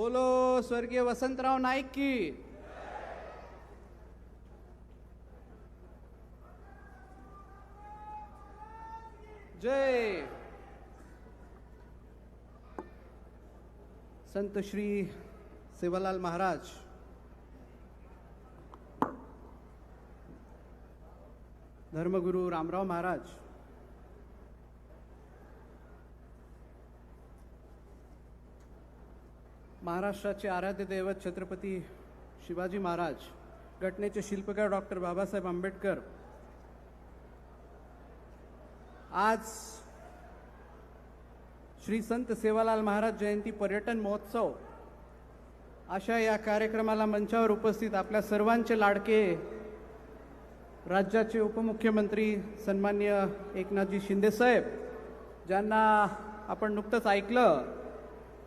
बोलो स्वर्गीय वसंतराव नाईक की. जय. संत श्री सेवालाल महाराज. धर्मगुरू रामराव महाराज. महाराष्ट्राचे आराध्य दैवत छत्रपती शिवाजी महाराज घटनेचे शिल्पकार डॉक्टर बाबासाहेब आंबेडकर. आज श्री संत सेवालाल महाराज जयंती पर्यटन महोत्सव अशा या कार्यक्रमाला मंचावर उपस्थित आपल्या सर्वांचे लाडके राज्याचे उपमुख्यमंत्री सन्मान्य एकनाथजी शिंदेसाहेब ज्यांना आपण नुकतंच ऐकलं.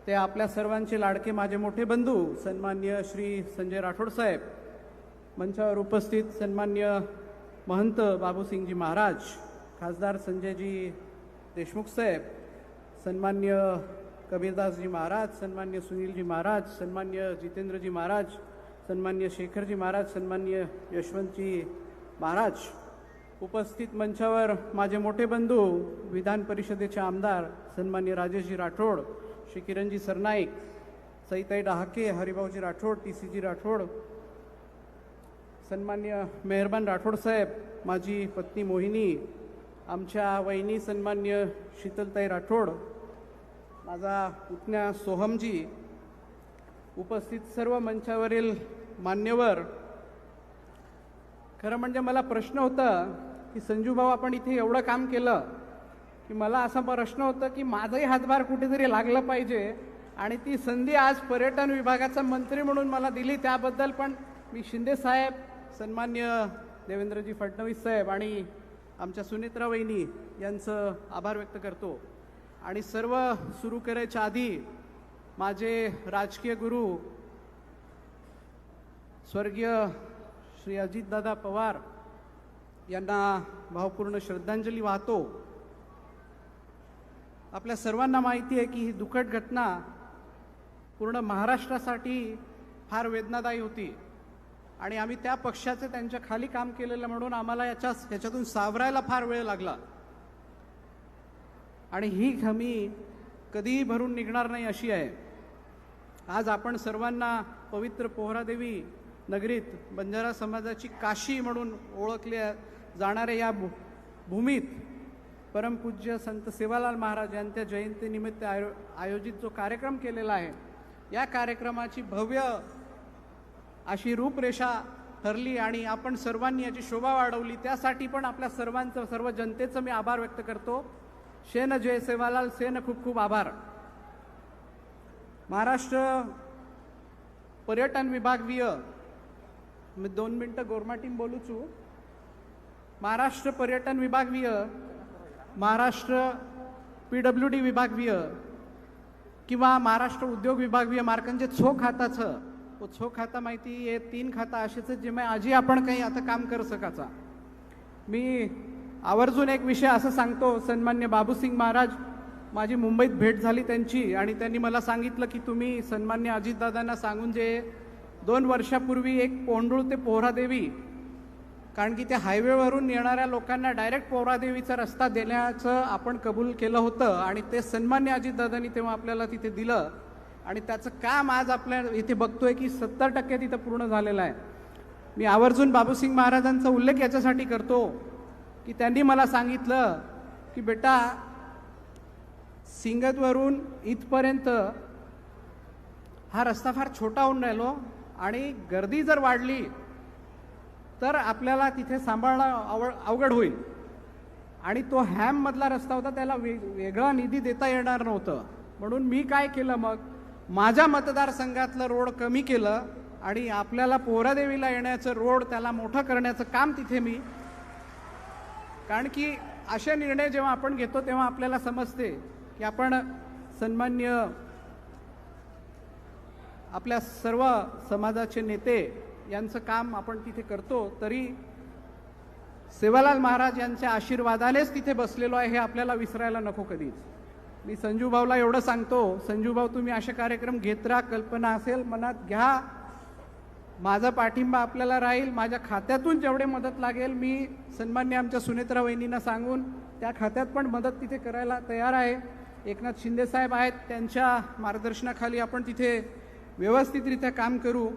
ते आपल्या सर्वांचे लाडके माझे मोठे बंधू सन्मान्य श्री संजय राठोड साहेब मंचावर उपस्थित सन्मान्य महंत बाबूसिंगजी महाराज खासदार संजयजी देशमुख साहेब सन्मान्य कबीरदासजी महाराज सन्मान्य सुनीलजी महाराज सन्मान्य जितेंद्रजी महाराज सन्मान्य शेखरजी महाराज सन्मान्य यशवंतजी महाराज उपस्थित मंचावर माझे मोठे बंधू विधान परिषदेचे आमदार सन्मान्य Rajeshji Rathod Shri Kiranji Sarnaik Saitai Dahake Haribhauji Rathod T C G Rathod सन्मान्य मेहरबान राठोड साहेब माझी पत्नी मोहिनी आमच्या वहिनी सन्मान्य शीतलताई राठोड माझा पुतण्या सोहमजी उपस्थित सर्व मंचावरील मान्यवर. खरं म्हणजे मला प्रश्न होता की संजूभाऊ आपण इथे एवढं काम केलं की मला असा प्रश्न होता की माझाही हातभार कुठेतरी लागला पाहिजे आणि ती संधी आज पर्यटन विभागाचा मंत्री म्हणून मला दिली त्याबद्दल पण मी शिंदे साहेब सन्मान्य देवेंद्रजी फडणवीस साहेब आणि आमच्या सुनेत्रा वहिनी यांचं आभार व्यक्त करतो. आणि सर्व सुरू करायच्या आधी माझे राजकीय गुरु स्वर्गीय श्री अजितदादा पवार यांना भावपूर्ण श्रद्धांजली वाहतो. आपल्या सर्वांना माहिती आहे की ही दुखट घटना पूर्ण महाराष्ट्रासाठी फार वेदनादायी होती. आणि आम्ही त्या पक्षाचे त्यांच्या खाली काम केलेलं म्हणून आम्हाला याच्या याच्यातून सावरायला फार वेळ लागला. आणि ही हमी कधीही भरून निघणार नाही अशी आहे. आज आपण सर्वांना पवित्र पोहरादेवी नगरीत बंजारा समाजाची काशी म्हणून ओळखल्या जाणाऱ्या या भू भूमीत परमपूज्य संत सेवालाल महाराज यांच्या जयंतीनिमित्त आयो आयोजित जो कार्यक्रम केलेला आहे या कार्यक्रमाची भव्य अशी रूपरेषा ठरली आणि आपण सर्वांनी याची शोभा वाढवली. त्यासाठी पण आपल्या सर्वांचं सर्व जनतेचं मी आभार व्यक्त करतो. शेन जय सेवालाल सेन खूप खूप आभार. महाराष्ट्र पर्यटन विभागीय मी दोन मिनटं गोरमाटीम बोलूचू. महाराष्ट्र पर्यटन विभागीय महाराष्ट्र पी डब्ल्यू डी विभागीय किंवा महाराष्ट्र उद्योग विभागीय मार्कांचे छो खाताचं तो छो खाता माहिती हे तीन खाता असेच जे मग आजी आपण काही आता काम करू सकाचा मी आवर्जून एक विषय असं सांगतो सन्मान्य बाबूसिंग महाराज माझी मुंबईत भेट झाली त्यांची आणि त्यांनी मला सांगितलं की तुम्ही सन्मान्य अजितदादांना सांगून जे दोन वर्षापूर्वी एक पोंडूळ ते पोहरादेवी कारण की त्या हायवेवरून येणाऱ्या लोकांना डायरेक्ट पौरादेवीचा रस्ता देण्याचं आपण कबूल केलं होतं आणि ते सन्मान्य अजितदादांनी तेव्हा आपल्याला तिथे दिलं. आणि त्याचं काम आज आपल्या इथे बघतोय की सत्तर टक्के तिथं पूर्ण झालेलं आहे. मी आवर्जून बाबूसिंग महाराजांचा उल्लेख याच्यासाठी करतो की त्यांनी मला सांगितलं की बेटा सिंगतवरून इथपर्यंत हा रस्ता फार छोटा होऊन राहिलो आणि गर्दी जर वाढली तर आपल्याला तिथे सांभाळणं अवघ अवघड होईल. आणि तो हॅममधला रस्ता होता त्याला वे वेगळा निधी देता येणार नव्हतं. म्हणून मी काय केलं मग? माझ्या मतदारसंघातलं रोड कमी केलं आणि आपल्याला पोहरादेवीला येण्याचं रोड त्याला मोठं करण्याचं काम तिथे मी कारण की असे निर्णय जेव्हा आपण घेतो तेव्हा आपल्याला समजते की आपण सन्मान्य आपल्या सर्व समाजाचे नेते यांचं काम आपण तिथे करतो तरी सेवालाल महाराज यांच्या आशीर्वादानेच तिथे बसलेलो आहे हे आपल्याला विसरायला नको कधीच. मी संजूभाऊला एवढं सांगतो संजूभाऊ तुम्ही असे कार्यक्रम घेत राहा कल्पना असेल मनात घ्या. माझा पाठिंबा आपल्याला राहील माझ्या खात्यातून जेवढे मदत लागेल मी सन्मान्य आमच्या सुनेत्रा वहिनींना सांगून त्या खात्यात पण मदत तिथे करायला तयार आहे. एकनाथ शिंदेसाहेब आहेत त्यांच्या मार्गदर्शनाखाली आपण तिथे व्यवस्थितरित्या काम करू.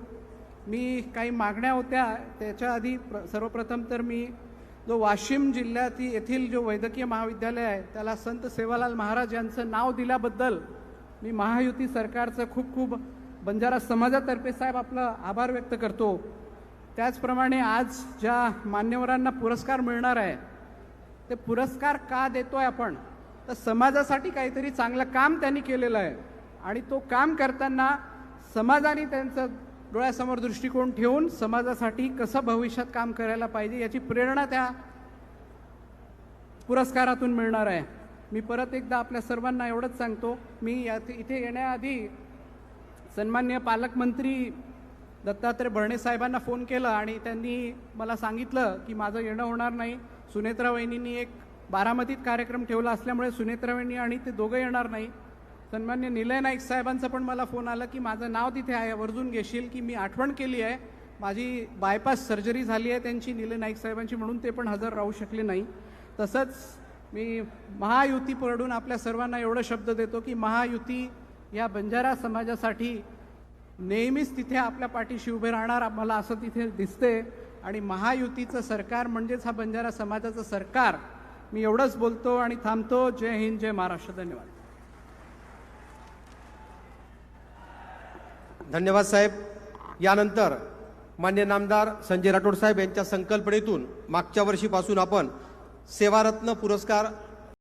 मी काही मागण्या होत्या त्याच्या आधी प्र सर्वप्रथम तर मी जो वाशिम जिल्ह्यात येथील जो वैद्यकीय महाविद्यालय आहे त्याला संत सेवालाल महाराज यांचं नाव दिल्याबद्दल मी महायुती सरकारचं खूप खूप बंजारा समाजातर्फे साहेब आपलं आभार व्यक्त करतो. त्याचप्रमाणे आज ज्या मान्यवरांना पुरस्कार मिळणार आहे ते पुरस्कार का देतो आहे आपण? तर समाजासाठी काहीतरी चांगलं काम त्यांनी केलेलं आहे. आणि तो काम करताना समाजाने त्यांचं डोळ्यासमोर दृष्टिकोन ठेवून समाजासाठी कसं भविष्यात काम करायला पाहिजे याची प्रेरणा त्या पुरस्कारातून मिळणार आहे. मी परत एकदा आपल्या सर्वांना एवढंच सांगतो मी या इथे येण्याआधी सन्मान्य पालकमंत्री दत्तात्रय भरणे साहेबांना फोन केला आणि त्यांनी मला सांगितलं की माझं येणं होणार नाही. सुनेत्रा वहिनींनी एक बारामतीत कार्यक्रम ठेवला असल्यामुळे सुनेत्रा वहिनी आणि ते दोघं येणार नाही. सन्मान्य निलय नाईक साहेबांचा पण मला फोन आला की माझं नाव तिथे आहे वर्जून घेशील की मी आठवण केली आहे. माझी बायपास सर्जरी झाली आहे त्यांची निलय नाईक साहेबांची म्हणून ते पण हजर राहू शकले नाही. तसंच मी महायुती पडून आपल्या सर्वांना एवढं शब्द देतो की महायुती या बंजारा समाजासाठी नेहमीच तिथे आपल्या पाठीशी उभे राहणार मला असं तिथे दिसते. आणि महायुतीचं सरकार म्हणजेच हा बंजारा समाजाचं सरकार. मी एवढंच बोलतो आणि थांबतो. जय हिंद जय महाराष्ट्र. धन्यवाद. धन्यवाद साहेब. यानंतर मान्य नामदार संजय राठोड साहेब यांच्या संकल्पनेतून मागच्या वर्षीपासून आपण सेवारत्न पुरस्कार